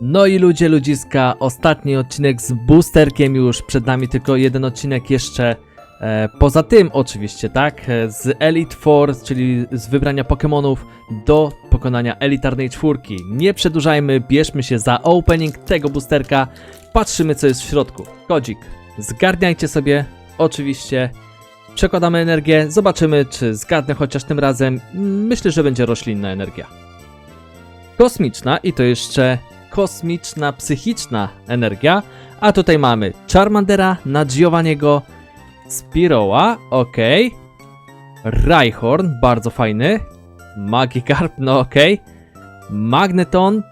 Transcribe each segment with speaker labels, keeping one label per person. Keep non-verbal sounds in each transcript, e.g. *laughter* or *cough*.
Speaker 1: No i ludzie, ludziska, ostatni odcinek z boosterkiem już, przed nami tylko jeden odcinek jeszcze e, poza tym oczywiście, tak, e, z Elite Four, czyli z wybrania Pokémonów do pokonania elitarnej czwórki. Nie przedłużajmy, bierzmy się za opening tego boosterka, patrzymy co jest w środku. Kodzik, zgarniajcie sobie, oczywiście, przekładamy energię, zobaczymy czy zgadnę chociaż tym razem, myślę, że będzie roślinna energia. Kosmiczna i to jeszcze kosmiczna, psychiczna energia. A tutaj mamy Charmandera, Nadziowaniego, Spiroła, ok. Rhyhorn, bardzo fajny. Magikarp, no ok. Magneton,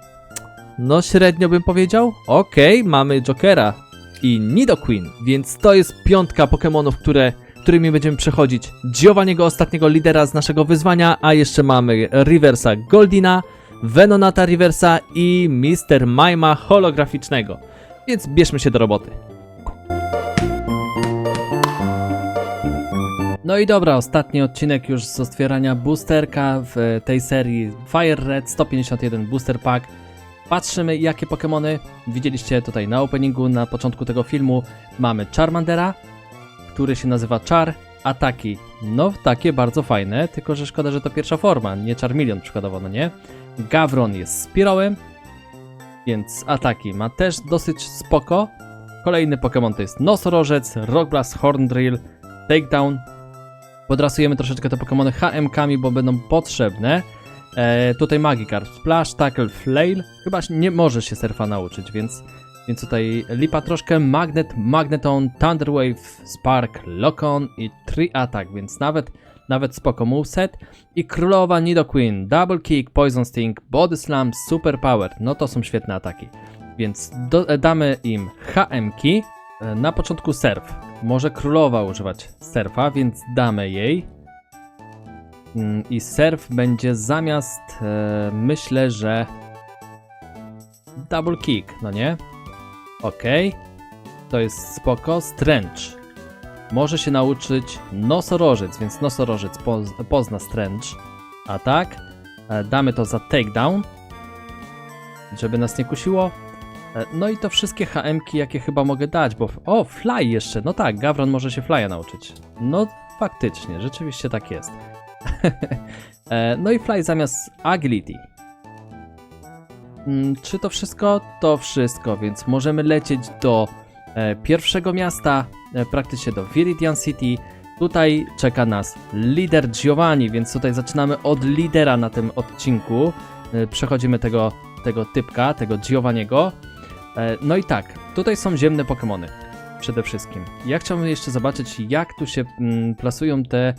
Speaker 1: no średnio bym powiedział. Ok, mamy Jokera i Nidoqueen, więc to jest piątka Pokémonów, które, którymi będziemy przechodzić Giovanniego, ostatniego lidera z naszego wyzwania, a jeszcze mamy Riversa Goldina, Venonata Riversa i Mr. Mima holograficznego. Więc bierzmy się do roboty. No i dobra, ostatni odcinek już z otwierania boosterka w tej serii Fire Red 151 Booster Pack. Patrzymy jakie Pokémony widzieliście tutaj na openingu, na początku tego filmu. Mamy Charmandera, który się nazywa Char. Ataki, no takie bardzo fajne, tylko że szkoda, że to pierwsza forma, nie Charmeleon przykładowo, no nie? Gavron jest Spirołem, więc ataki ma też dosyć spoko. Kolejny Pokémon to jest Nosorożec, Rockblast, Horndrill, Takedown. Podrasujemy troszeczkę te Pokémony HM-kami, bo będą potrzebne. E, tutaj Magikarp, Splash, Tackle, Flail. Chyba nie możesz się surfa nauczyć, więc, więc tutaj lipa troszkę. Magnet, Magneton, Thunderwave, Spark, Lockon i Tree Attack, więc nawet nawet spoko moveset. I królowa Nidoqueen, Double Kick, Poison Sting, Body Slam, Super Power. No to są świetne ataki. Więc do, e, damy im HM-ki. E, Na początku surf. Może królowa używać surfa, więc damy jej. Mm, I surf będzie zamiast, e, myślę, że double kick, no nie? Okej. To jest spoko. Strange może się nauczyć nosorożec, więc nosorożec poz pozna Strange. A tak, e, damy to za takedown, żeby nas nie kusiło. E, No i to wszystkie HM-ki, jakie chyba mogę dać, bo... O, Fly jeszcze, no tak, Gavron może się Fly'a nauczyć. No, faktycznie, rzeczywiście tak jest. *laughs* E, no i Fly zamiast Agility. Mm, Czy to wszystko? To wszystko, więc możemy lecieć do pierwszego miasta, e, praktycznie do Viridian City. Tutaj czeka nas lider Giovanni, więc tutaj zaczynamy od lidera na tym odcinku. E, Przechodzimy tego, tego typka, tego Giovanniego. E, No i tak, tutaj są ziemne Pokémony. Przede wszystkim. Ja chciałbym jeszcze zobaczyć, jak tu się mm, plasują te e,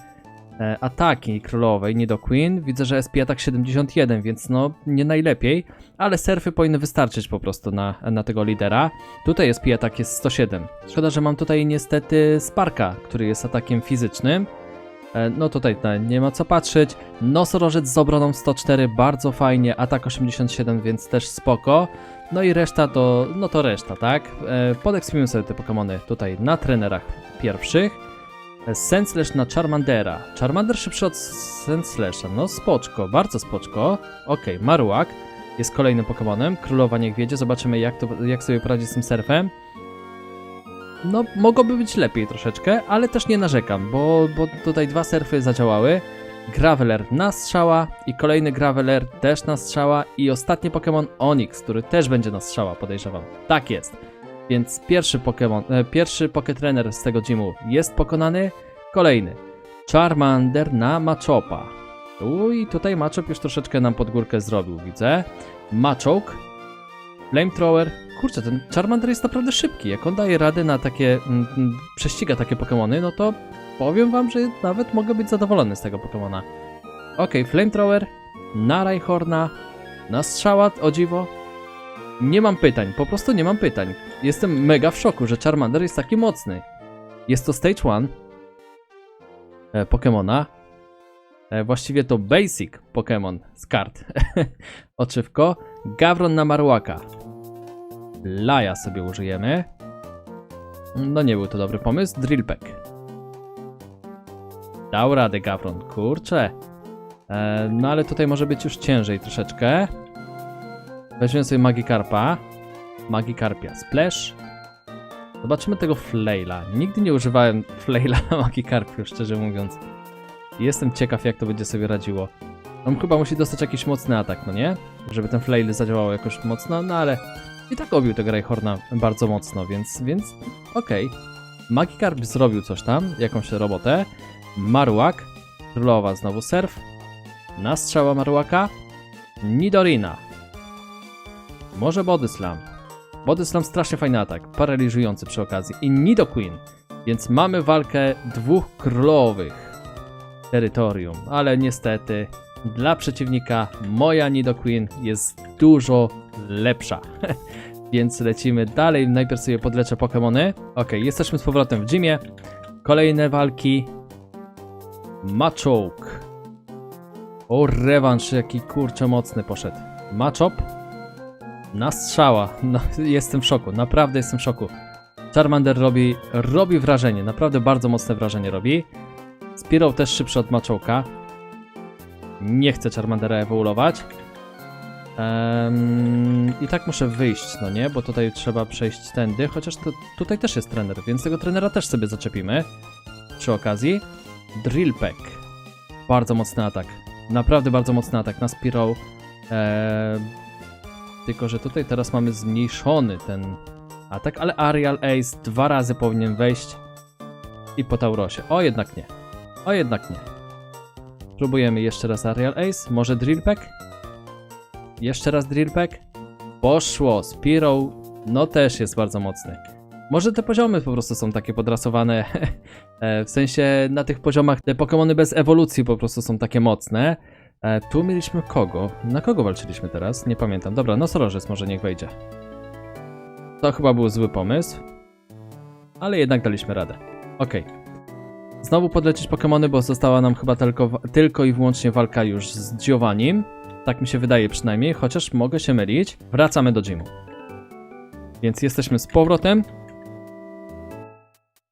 Speaker 1: ataki królowej, nie do Queen. Widzę, że SP atak 71, więc no nie najlepiej, ale surfy powinny wystarczyć po prostu na, na tego lidera. Tutaj SP atak jest 107. Szkoda, że mam tutaj niestety Sparka, który jest atakiem fizycznym. E, No tutaj no, nie ma co patrzeć. Nosorożec z obroną 104, bardzo fajnie. Atak 87, więc też spoko. No i reszta to, no to reszta, tak? E, Podekspimy sobie te Pokémony tutaj na trenerach pierwszych. Senslash na Charmandera. Charmander szybszy od Senslasha. No spoczko, bardzo spoczko. Okej, Marowak jest kolejnym Pokémonem. Królowa niech wiedzie, zobaczymy jak, to, jak sobie poradzi z tym surfem. No, mogłoby być lepiej troszeczkę, ale też nie narzekam, bo, bo tutaj dwa surfy zadziałały. Graveler na strzała i kolejny Graveler też na strzała i ostatni Pokémon Onix, który też będzie na strzała, podejrzewam. Tak jest. Więc pierwszy Pokémon, e, pierwszy Pokétrainer z tego gymu jest pokonany. Kolejny Charmander na Machopa. Uj, tutaj Machop już troszeczkę nam pod górkę zrobił, widzę. Machoke, Flamethrower. Kurczę, ten Charmander jest naprawdę szybki. Jak on daje radę na takie, mm, mm, prześciga takie Pokémony, no to powiem wam, że nawet mogę być zadowolony z tego Pokémona. Okej, Flamethrower, na Rhyhorna, na strzała, o dziwo. Nie mam pytań, po prostu nie mam pytań. Jestem mega w szoku, że Charmander jest taki mocny. Jest to Stage 1 e, Pokemona. E, właściwie to Basic Pokémon z kart. *laughs* Oczywko. Gavron na Marłaka. Laja sobie użyjemy. No nie był to dobry pomysł. Drillpeck. Dał radę Gavron, kurczę. E, no ale tutaj może być już ciężej troszeczkę. Weźmiemy sobie Magikarpa. Magikarpia Splash. Zobaczymy tego Flaila. Nigdy nie używałem Flaila na Magikarpiu, szczerze mówiąc. Jestem ciekaw, jak to będzie sobie radziło. On chyba musi dostać jakiś mocny atak, no nie? Żeby ten Flail zadziałał jakoś mocno, no ale i tak obił tego Rayhorna bardzo mocno, więc, więc okej. Magikarp zrobił coś tam, jakąś robotę. Marłak, królowa znowu surf. Nastrzała Marłaka. Nidorina. Może Bodyslam. Bodyslam strasznie fajny atak, paraliżujący przy okazji. I Nidoqueen. Więc mamy walkę dwóch królowych terytorium, ale niestety dla przeciwnika moja Nidoqueen jest dużo lepsza. *laughs* Więc lecimy dalej. Najpierw sobie podleczę Pokémony. Ok, jesteśmy z powrotem w gymie. Kolejne walki. Machoke. O, rewanż, jaki kurczę mocny poszedł. Machop. Na strzała. No, *laughs* jestem w szoku, naprawdę jestem w szoku. Charmander robi, robi wrażenie, naprawdę bardzo mocne wrażenie robi. Spiral też szybszy od Machołka. Nie chcę Charmandera ewoluować. Em, I tak muszę wyjść, no nie? Bo tutaj trzeba przejść tędy, chociaż to, tutaj też jest trener, więc tego trenera też sobie zaczepimy. Przy okazji. Drillpeck. Bardzo mocny atak. Naprawdę bardzo mocny atak na Spiral. Em, tylko, że tutaj teraz mamy zmniejszony ten atak, ale Arial Ace dwa razy powinien wejść i po Taurosie. O, jednak nie. O, jednak nie. Próbujemy jeszcze raz Arial Ace. Może Drillpeck? Jeszcze raz Drillpeck? Poszło. Spearow, no też jest bardzo mocny. Może te poziomy po prostu są takie podrasowane. *laughs* e, w sensie na tych poziomach te Pokémony bez ewolucji po prostu są takie mocne. E, tu mieliśmy kogo? Na kogo walczyliśmy teraz? Nie pamiętam. Dobra, nosorożec może niech wejdzie. To chyba był zły pomysł. Ale jednak daliśmy radę. Okej. Znowu podlecieć Pokémony, bo została nam chyba tylko, tylko i wyłącznie walka już z Giovannim. Tak mi się wydaje przynajmniej, chociaż mogę się mylić. Wracamy do gymu. Więc jesteśmy z powrotem.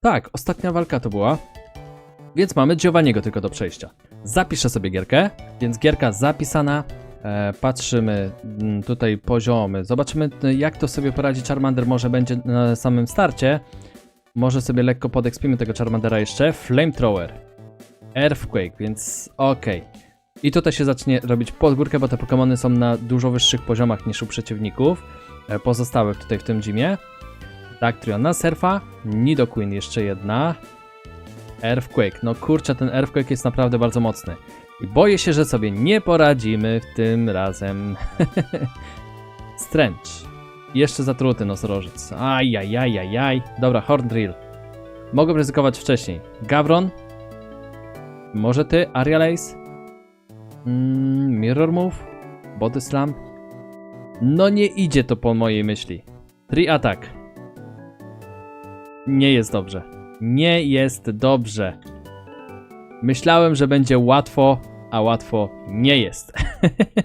Speaker 1: Tak, ostatnia walka to była. Więc mamy Giovanniego tylko do przejścia. Zapiszę sobie gierkę, więc gierka zapisana. E, patrzymy mm, tutaj poziomy. Zobaczymy y, jak to sobie poradzi Charmander może będzie na samym starcie. Może sobie lekko podekspimy tego Charmandera jeszcze. Flamethrower. Earthquake, więc okej. I tutaj się zacznie robić podgórkę, bo te Pokémony są na dużo wyższych poziomach niż u przeciwników. e, Pozostałych tutaj w tym gymie. Dactrio na surfa. Nidoqueen jeszcze jedna. Earthquake. No kurczę, ten Earthquake jest naprawdę bardzo mocny. I boję się, że sobie nie poradzimy w tym razem. *laughs* Stręcz. Jeszcze zatruty nosorożec. Ajajajajaj. Dobra, Horn Drill. Mogłem ryzykować wcześniej. Gavron. Może ty, Arial Ace? Mm, mirror Move? Body Slam? No nie idzie to po mojej myśli. Tri Attack. Nie jest dobrze. Nie jest dobrze. Myślałem, że będzie łatwo, a łatwo nie jest.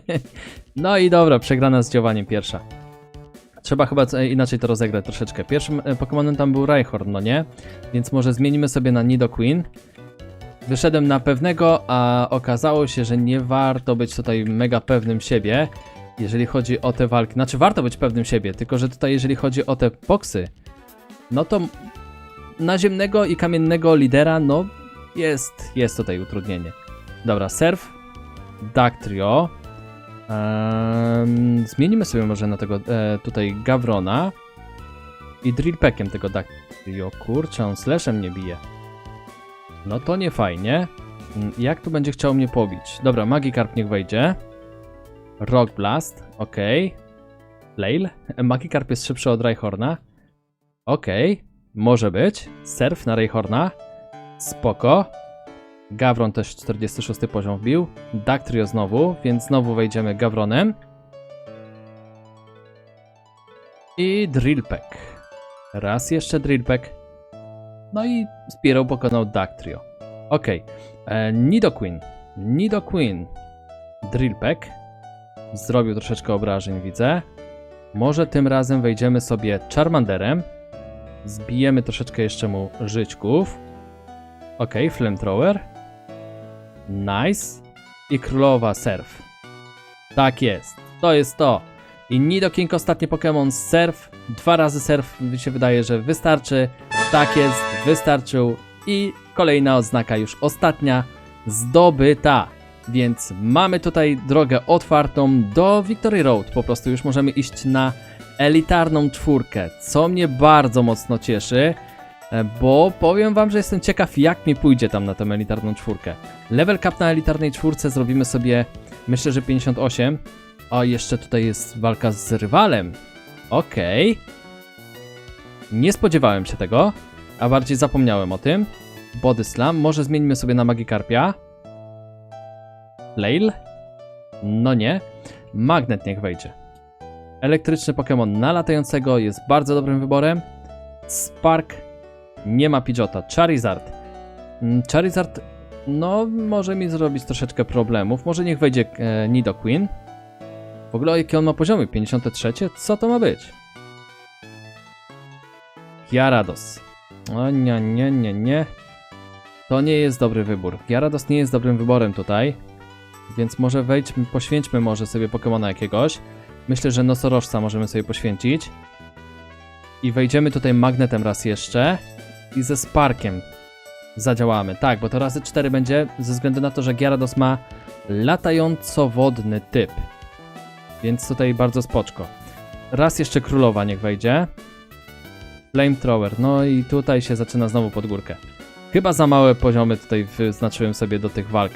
Speaker 1: *laughs* no i dobra, przegrana z działaniem pierwsza. Trzeba chyba inaczej to rozegrać troszeczkę. Pierwszym e, Pokemonem tam był Rhyhorn, no nie? Więc może zmienimy sobie na Nidoqueen. Wyszedłem na pewnego, a okazało się, że nie warto być tutaj mega pewnym siebie, jeżeli chodzi o te walki. Znaczy, warto być pewnym siebie, tylko że tutaj, jeżeli chodzi o te boksy, no to naziemnego i kamiennego lidera, no jest, jest tutaj utrudnienie. Dobra, Surf, Dactrio. Ehm, zmienimy sobie może na tego e, tutaj Gavrona i Drillpeckiem tego Dactrio. Kurczę, on slashem nie bije. No to nie fajnie. Mm, Jak tu będzie chciał mnie pobić? Dobra, Magikarp niech wejdzie. Rock Blast, okej. Flail. Magikarp jest szybszy od Rhyhorna. Okej, może być. Surf na Rayhorna. Spoko. Gavron też 46 poziom wbił. Dactrio znowu, więc znowu wejdziemy Gavronem. I Drillpeck. Raz jeszcze Drillpeck. No i Spearow pokonał Dactrio. Okej. Okay. Nidoqueen. Nidoqueen. Drillpeck. Zrobił troszeczkę obrażeń, widzę. Może tym razem wejdziemy sobie Charmanderem. Zbijemy troszeczkę jeszcze mu żyćków. Ok, flamethrower. Nice. I królowa surf. Tak jest. To jest to. I Nidoking ostatni Pokémon Surf. Dwa razy Surf mi się wydaje, że wystarczy. Tak jest, wystarczył. I kolejna oznaka, już ostatnia, zdobyta. Więc mamy tutaj drogę otwartą do Victory Road. Po prostu już możemy iść na elitarną czwórkę, co mnie bardzo mocno cieszy. E, Bo powiem wam, że jestem ciekaw jak mi pójdzie tam na tę elitarną czwórkę. Level cap na elitarnej czwórce zrobimy sobie, myślę, że 58. O, jeszcze tutaj jest walka z rywalem. Okej. Nie spodziewałem się tego, a bardziej zapomniałem o tym. Body Slam, może zmienimy sobie na Magikarpia. Flail? No nie. Magnet niech wejdzie. Elektryczny Pokémon na latającego jest bardzo dobrym wyborem. Spark nie ma Pidgeota. Charizard. Mm, Charizard, no, może mi zrobić troszeczkę problemów. Może niech wejdzie e, Nidoqueen. W ogóle jakie on ma poziomy? 53? Co to ma być? Gyarados. O nie, nie, nie, nie. To nie jest dobry wybór. Gyarados nie jest dobrym wyborem tutaj. Więc może wejdźmy, poświęćmy może sobie Pokemona jakiegoś. Myślę, że nosorożca możemy sobie poświęcić. I wejdziemy tutaj magnetem raz jeszcze. I ze Sparkiem zadziałamy. Tak, bo to razy 4 będzie ze względu na to, że Gyarados ma latająco-wodny typ. Więc tutaj bardzo spoczko. Raz jeszcze królowa niech wejdzie. Flamethrower. No i tutaj się zaczyna znowu pod górkę. Chyba za małe poziomy tutaj wyznaczyłem sobie do tych walk.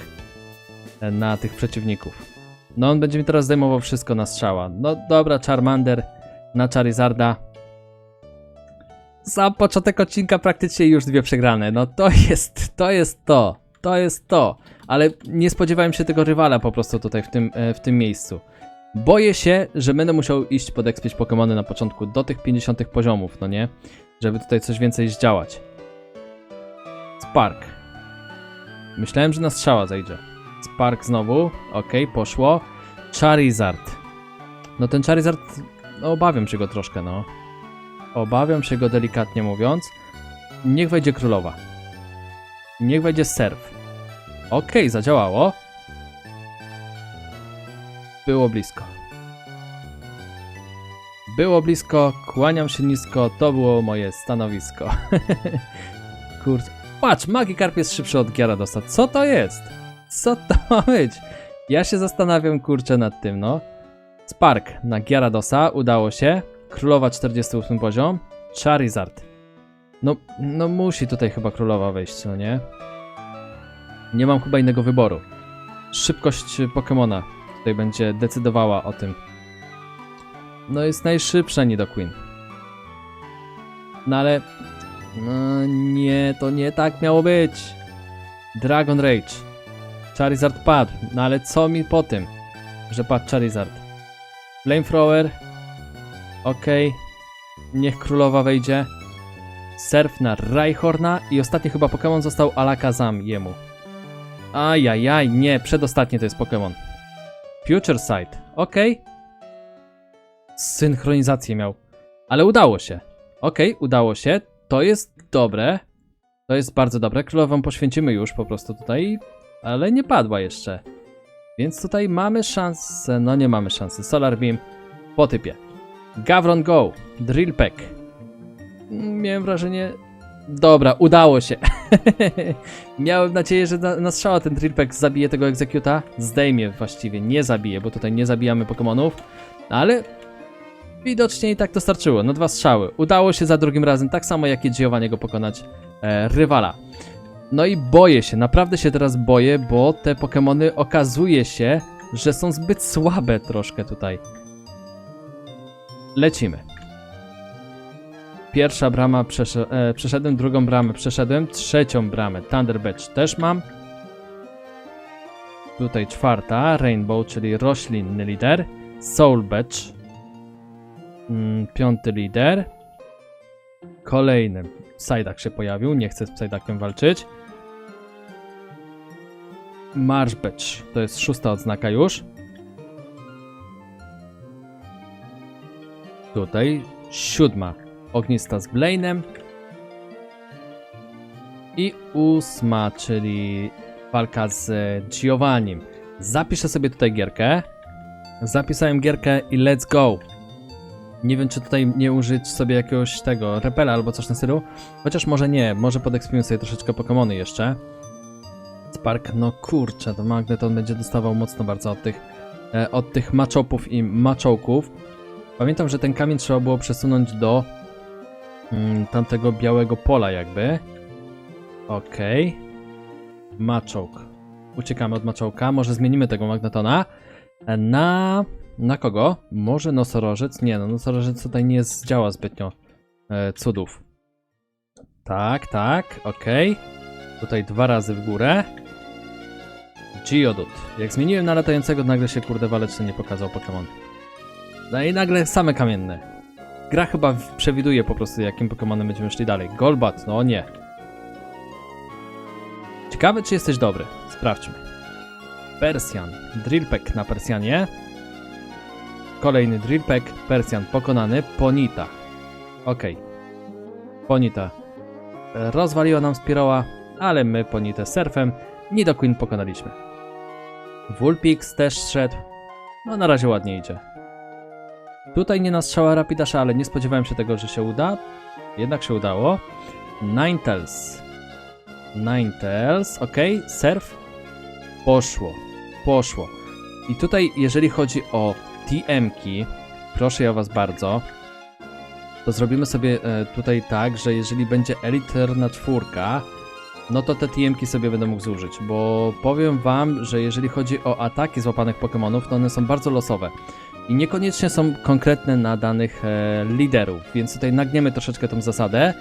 Speaker 1: e, Na tych przeciwników. No on będzie mi teraz zdejmował wszystko na strzała. No dobra, Charmander na Charizarda. Sam początek odcinka praktycznie już dwie przegrane. No to jest, to jest to. To jest to. Ale nie spodziewałem się tego rywala po prostu tutaj w tym, e, w tym miejscu. Boję się, że będę musiał iść podekspić Pokémony na początku do tych 50 poziomów, no nie? Żeby tutaj coś więcej zdziałać. Spark. Myślałem, że na strzała zejdzie. Spark znowu. Okej, poszło. Charizard. No ten Charizard, no obawiam się go troszkę, no. Obawiam się go delikatnie mówiąc. Niech wejdzie królowa. Niech wejdzie surf. Okej, zadziałało. Było blisko. Było blisko, kłaniam się nisko, to było moje stanowisko. *laughs* Kurczę. Patrz, Magikarp jest szybszy od Gyaradosa. Co to jest? Co to ma być? Ja się zastanawiam, kurczę, nad tym, no. Spark na Gyaradosa, udało się. Królowa 48 poziom. Charizard. No, no musi tutaj chyba królowa wejść, no nie? Nie mam chyba innego wyboru. Szybkość Pokemona tutaj będzie decydowała o tym. No jest najszybsza Nidoqueen. No ale... No nie, to nie tak miało być. Dragon Rage. Charizard padł, no ale co mi po tym, że padł Charizard? Flamethrower. Okej. Niech królowa wejdzie. Surf na Rhyhorna i ostatni chyba Pokémon został Alakazam jemu. Ajajaj, nie, przedostatni to jest Pokémon. Future Sight, okej. Synchronizację miał, ale udało się. Okej, udało się, to jest dobre. To jest bardzo dobre, królową poświęcimy już po prostu tutaj, ale nie padła jeszcze. Więc tutaj mamy szansę, no nie mamy szansy. Solar Beam po typie. Gavron Go, Drill Pack. Mm, Miałem wrażenie... Dobra, udało się. *laughs* Miałem nadzieję, że na, strzała ten Drill Pack zabije tego Executa. Zdejmie właściwie, nie zabije, bo tutaj nie zabijamy Pokémonów. Ale widocznie i tak to starczyło. No dwa strzały. Udało się za drugim razem, tak samo jak i Giovanniego pokonać e, rywala. No i boję się, naprawdę się teraz boję, bo te Pokémony okazuje się, że są zbyt słabe troszkę tutaj. Lecimy. Pierwsza brama przesz- e, przeszedłem, drugą bramę przeszedłem, trzecią bramę Thunder Badge też mam. Tutaj czwarta, Rainbow, czyli roślinny lider. Soul Badge. Mm, piąty lider. Kolejny. Psyduck się pojawił, nie chcę z Psyduckiem walczyć. Badge, to jest szósta odznaka już. Tutaj siódma, ognista z Blainem. I ósma, czyli walka z Giovannim. Zapiszę sobie tutaj gierkę. Zapisałem gierkę i let's go. Nie wiem, czy tutaj nie użyć sobie jakiegoś tego repela albo coś na stylu. Chociaż może nie, może podekspimy sobie troszeczkę Pokemony jeszcze. Spark, no kurczę, to Magneton będzie dostawał mocno bardzo od tych, e, od tych maczopów i maczołków. Pamiętam, że ten kamień trzeba było przesunąć do mm, tamtego białego pola jakby. Okej. Maczołk. Uciekamy od maczołka. Może zmienimy tego magnetona e, na... Na kogo? Może nosorożec? Nie, no nosorożec tutaj nie zdziała zbytnio e, cudów. Tak, tak, okej. Tutaj dwa razy w górę. Geodude. Jak zmieniłem na latającego, nagle się kurde waleczny nie pokazał Pokémon. No i nagle same kamienne. Gra chyba przewiduje po prostu, jakim Pokémonem będziemy szli dalej. Golbat, no nie. Ciekawe, czy jesteś dobry. Sprawdźmy. Persjan. Drillpeck na Persjanie. Kolejny Drillpeck. Persjan pokonany. Ponita. Okej. Ponita. E, Rozwaliła nam Spiroła, ale my Ponitę surfem Nidoqueen pokonaliśmy. Vulpix też szedł. No na razie ładnie idzie. Tutaj nie nastrzała Rapidasza, ale nie spodziewałem się tego, że się uda. Jednak się udało. Ninetales. Ninetales, ok. Surf. Poszło. Poszło. I tutaj, jeżeli chodzi o TM-ki, proszę ja was bardzo, to zrobimy sobie e, tutaj tak, że jeżeli będzie elitarna czwórka, no to te TM-ki sobie będę mógł zużyć, bo powiem wam, że jeżeli chodzi o ataki złapanych Pokémonów, to one są bardzo losowe i niekoniecznie są konkretne na danych e, liderów, więc tutaj nagniemy troszeczkę tą zasadę.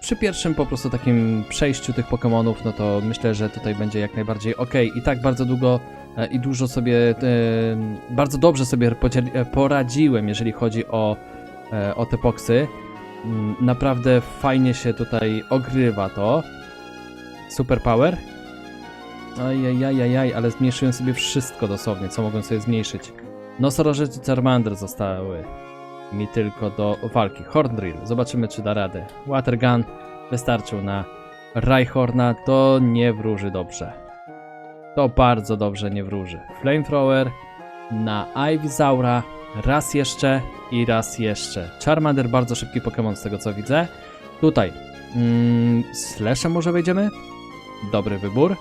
Speaker 1: Przy pierwszym po prostu takim przejściu tych Pokémonów, no to myślę, że tutaj będzie jak najbardziej ok. I tak bardzo długo e, i dużo sobie, e, bardzo dobrze sobie e, poradziłem, jeżeli chodzi o, e, o te poksy. Mm, Naprawdę fajnie się tutaj ogrywa to. Super power. Ajajajajaj, ale zmniejszyłem sobie wszystko dosłownie, co mogłem sobie zmniejszyć. Nosorożec i Charmander zostały mi tylko do walki. Horndrill, zobaczymy czy da radę. Watergun wystarczył na Rhyhorna, to nie wróży dobrze. To bardzo dobrze nie wróży. Flamethrower na Ivysaura raz jeszcze i raz jeszcze. Charmander bardzo szybki Pokémon z tego co widzę. Tutaj mm, Slashem może wejdziemy? Dobry wybór.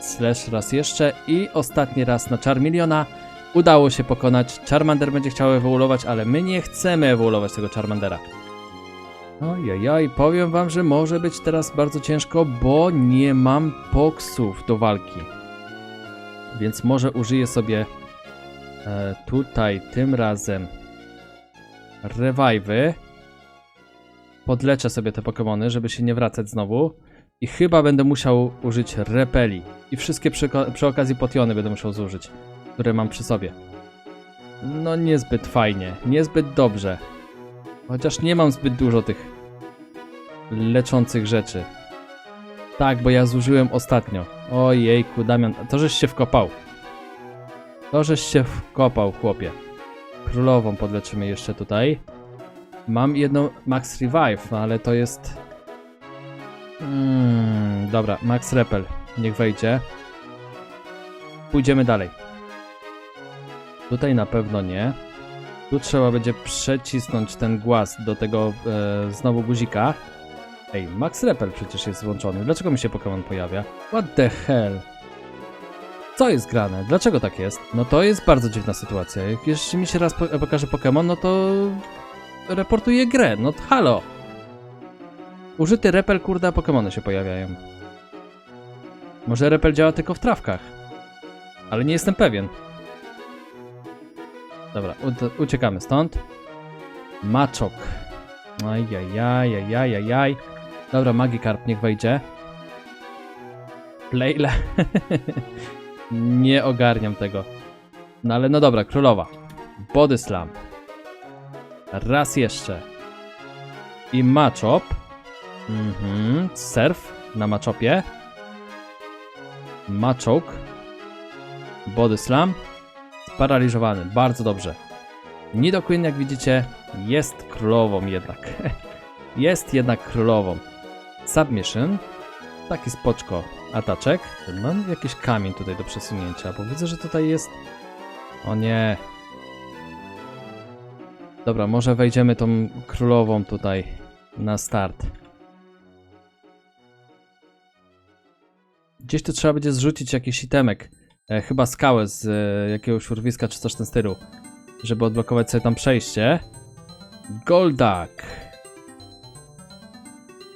Speaker 1: Slash raz jeszcze i ostatni raz na Charmeleona. Udało się pokonać. Charmander będzie chciał ewoluować, ale my nie chcemy ewoluować tego Charmandera. Ojej, powiem wam, że może być teraz bardzo ciężko, bo nie mam poksów do walki. Więc może użyję sobie e, tutaj tym razem revive'y. Podleczę sobie te Pokémony, żeby się nie wracać znowu. I chyba będę musiał użyć repeli. I wszystkie przy, przy okazji potiony będę musiał zużyć, które mam przy sobie. No niezbyt fajnie, niezbyt dobrze. Chociaż nie mam zbyt dużo tych leczących rzeczy. Tak, bo ja zużyłem ostatnio. Ojejku, Damian, to żeś się wkopał. To żeś się wkopał, chłopie. Królową podleczymy jeszcze tutaj. Mam jedną Max Revive, ale to jest... Mm, dobra, Max Repel. Niech wejdzie. Pójdziemy dalej. Tutaj na pewno nie. Tu trzeba będzie przecisnąć ten głaz do tego e, znowu guzika. Ej, Max Repel przecież jest włączony. Dlaczego mi się Pokémon pojawia? What the hell? Co jest grane? Dlaczego tak jest? No to jest bardzo dziwna sytuacja. Jak jeszcze mi się raz po pokaże Pokémon, no to reportuję grę. No halo! Użyty repel, kurde, a Pokémony się pojawiają. Może repel działa tylko w trawkach. Ale nie jestem pewien. Dobra, uciekamy stąd. Maczok. Ajajajajajajaj. Dobra, Magikarp niech wejdzie. Leila. *laughs* nie ogarniam tego. No ale no dobra, królowa. Body Slam. Raz jeszcze. I Machop. Mhm. Surf na Machopie. Machok. Body Slam. Sparaliżowany. Bardzo dobrze. Nidoqueen, jak widzicie, jest królową jednak. *laughs* jest jednak królową. Submission. Taki spoczko ataczek. Mam jakiś kamień tutaj do przesunięcia, bo widzę, że tutaj jest O nie. Dobra, może wejdziemy tą królową tutaj na start. Gdzieś tu trzeba będzie zrzucić jakiś itemek. E, chyba skałę z e, jakiegoś urwiska czy coś w tym stylu. Żeby odblokować sobie tam przejście. Goldak.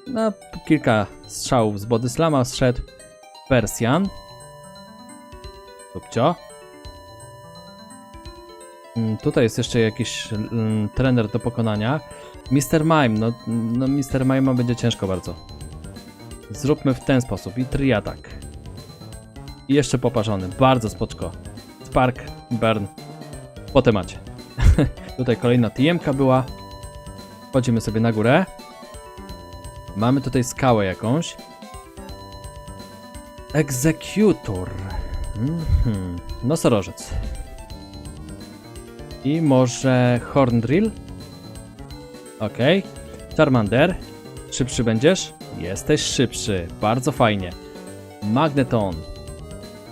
Speaker 1: Na kilka strzałów z Bodyslama zszedł Persjan. Subcio. Mm, Tutaj jest jeszcze jakiś mm, trener do pokonania. Mr. Mime, no, no Mr. Mime będzie ciężko bardzo. Zróbmy w ten sposób i triatak. I jeszcze poparzony, bardzo spoczko. Spark, burn, po temacie. *laughs* tutaj kolejna TM-ka była. Wchodzimy sobie na górę. Mamy tutaj skałę jakąś. Executor. Mhm. Nosorożec. I może Horndrill? Okej. Charmander. Szybszy będziesz? Jesteś szybszy. Bardzo fajnie. Magneton.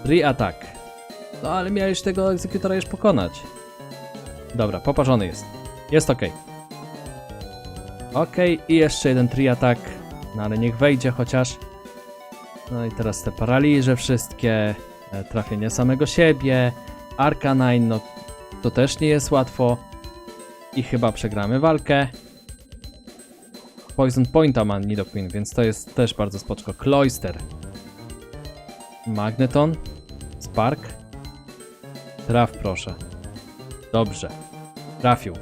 Speaker 1: Free attack. No ale miałeś tego egzekutora już pokonać. Dobra, poparzony jest. Jest ok. Ok, i jeszcze jeden tri attack. No ale niech wejdzie chociaż. No i teraz te paraliże wszystkie. e, Trafienie samego siebie. Arcanine, no to też nie jest łatwo. I chyba przegramy walkę. Poison Pointa ma Nidoqueen, więc to jest też bardzo spoczko. Cloyster. Magneton. Spark. Traf proszę. Dobrze. Trafił.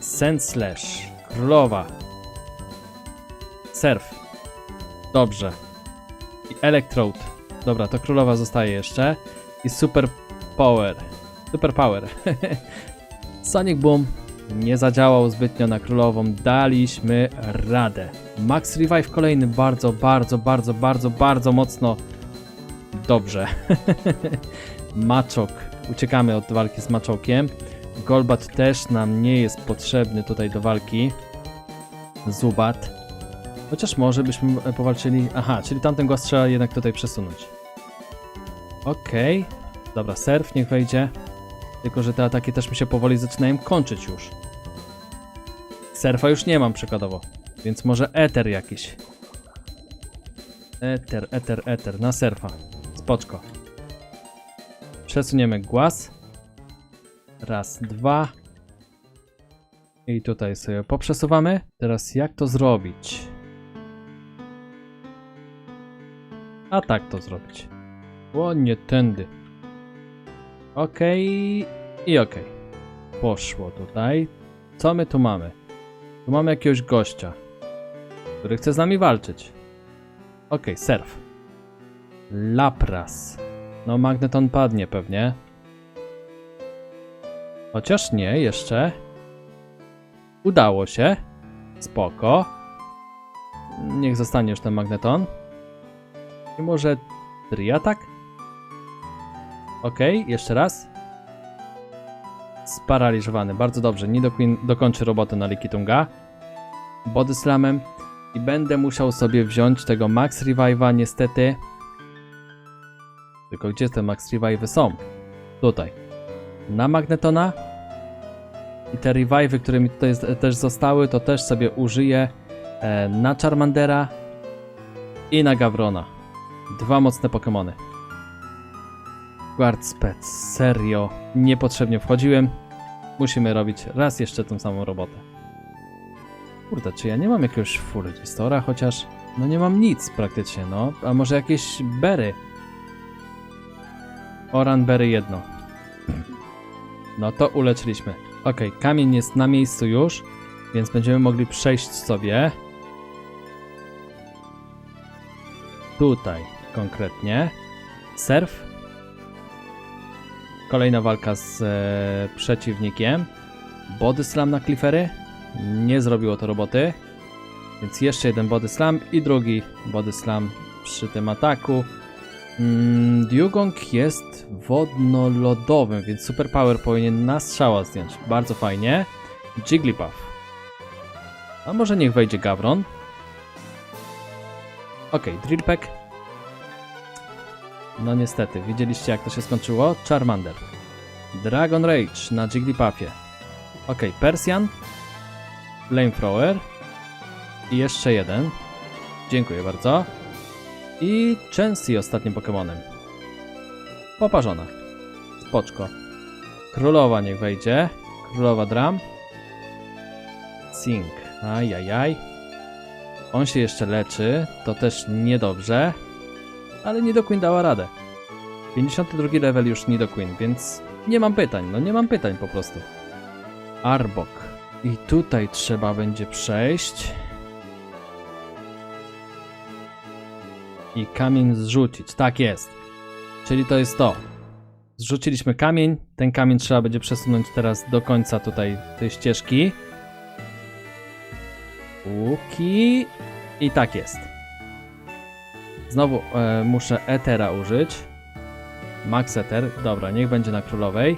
Speaker 1: Sandslash. Królowa. Surf. Dobrze. Electrode. Dobra, to królowa zostaje jeszcze. I Super Power. Super Power. *laughs* Sonic Boom nie zadziałał zbytnio na królową. Daliśmy radę. Max Revive kolejny bardzo, bardzo, bardzo, bardzo, bardzo mocno. Dobrze. *laughs* Maczok. Uciekamy od walki z Maczokiem. Golbat też nam nie jest potrzebny tutaj do walki. Zubat. Chociaż może byśmy powalczyli... Aha, czyli tamten głaz trzeba jednak tutaj przesunąć. Okej. Dobra, surf niech wejdzie. Tylko, że te ataki też mi się powoli zaczynają kończyć już. Surfa już nie mam przykładowo. Więc może eter jakiś. Eter, eter, eter. Na surfa. Spoczko. Przesuniemy głaz. Raz, dwa. I tutaj sobie poprzesuwamy. Teraz jak to zrobić? A tak to zrobić. O, nie tędy. Okej i okej. Poszło tutaj. Co my tu mamy? Tu mamy jakiegoś gościa, który chce z nami walczyć. Okej, surf. Lapras. No, magneton padnie pewnie. Chociaż nie, jeszcze. Udało się. Spoko. Niech zostanie już ten magneton. I może triatak? Okej, jeszcze raz. Sparaliżowany, bardzo dobrze. Nidoqueen dokończy robotę na Likitunga. Body Slamem. I będę musiał sobie wziąć tego Max Revive'a niestety. Tylko gdzie te Max Revive'y są? Tutaj. Na Magnetona. I te revive'y, które mi tutaj też zostały, to też sobie użyję e, na Charmandera i na Gavrona. Dwa mocne Pokémony. Guard Spec, serio, niepotrzebnie wchodziłem. Musimy robić raz jeszcze tą samą robotę. Kurde, czy ja nie mam jakiegoś full registora chociaż? No nie mam nic praktycznie, no. A może jakieś berry? Oran berry jedno. No to uleczyliśmy. Okej, kamień jest na miejscu już, więc będziemy mogli przejść sobie. Tutaj konkretnie. Surf. Kolejna walka z e, przeciwnikiem. Body slam na Cliffery. Nie zrobiło to roboty. Więc jeszcze jeden body slam i drugi body slam przy tym ataku. Mm, jest wodno-lodowym, więc Super Power powinien na strzała zdjąć. Bardzo fajnie. Jigglypuff. A może niech wejdzie Gavron. Okej, Drillpeck. No niestety, widzieliście jak to się skończyło? Charmander. Dragon Rage na Jigglypuffie. Ok, Persian, Flamethrower i jeszcze jeden. Dziękuję bardzo. I Chansey ostatnim Pokemonem. Poparzona. Spoczko. Królowa niech wejdzie. Królowa Dram. Sing. Ajajaj. On się jeszcze leczy. To też niedobrze. Ale Nidoqueen dała radę. 52 level już Nidoqueen, więc nie mam pytań. No nie mam pytań po prostu. Arbok. I tutaj trzeba będzie przejść. I kamień zrzucić. Tak jest. Czyli to jest to. Zrzuciliśmy kamień. Ten kamień trzeba będzie przesunąć teraz do końca tutaj tej ścieżki. Łuki. I tak jest. Znowu e, muszę Etera użyć. Max Ether. Dobra, niech będzie na królowej.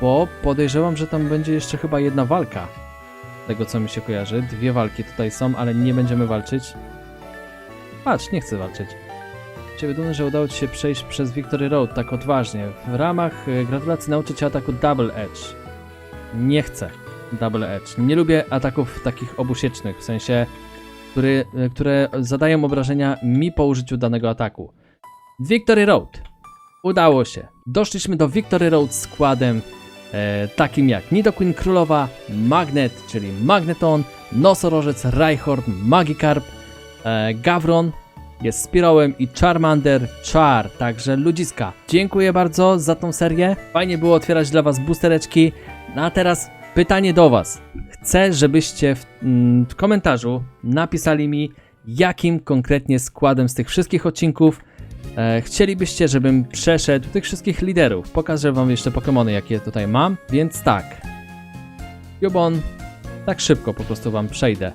Speaker 1: Bo podejrzewam, że tam będzie jeszcze chyba jedna walka. Tego co mi się kojarzy. Dwie walki tutaj są, ale nie będziemy walczyć. Patrz, nie chcę walczyć. Ciebie dumny, że udało Ci się przejść przez Victory Road tak odważnie. W ramach e, gratulacji nauczę Cię ataku Double Edge. Nie chcę Double Edge. Nie lubię ataków takich obusiecznych, w sensie, który, e, które zadają obrażenia mi po użyciu danego ataku. Victory Road. Udało się. Doszliśmy do Victory Road składem e, takim jak Nidoqueen Królowa, Magnet, czyli Magneton, Nosorożec, Rhyhorn, Magikarp, e, Gavron, jest Spirołem i Charmander Char, także ludziska. Dziękuję bardzo za tą serię. Fajnie było otwierać dla Was boostereczki. No a teraz pytanie do Was. Chcę, żebyście w, mm, w komentarzu napisali mi, jakim konkretnie składem z tych wszystkich odcinków e, chcielibyście, żebym przeszedł tych wszystkich liderów. Pokażę Wam jeszcze Pokémony, jakie tutaj mam. Więc tak. Jubon, tak szybko po prostu Wam przejdę.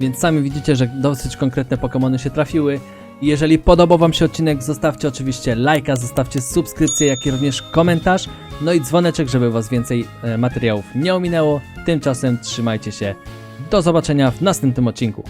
Speaker 1: Więc sami widzicie, że dosyć konkretne Pokémony się trafiły. Jeżeli podobał Wam się odcinek, zostawcie oczywiście lajka, zostawcie subskrypcję, jak i również komentarz. No i dzwoneczek, żeby Was więcej e, materiałów nie ominęło. Tymczasem trzymajcie się. Do zobaczenia w następnym odcinku.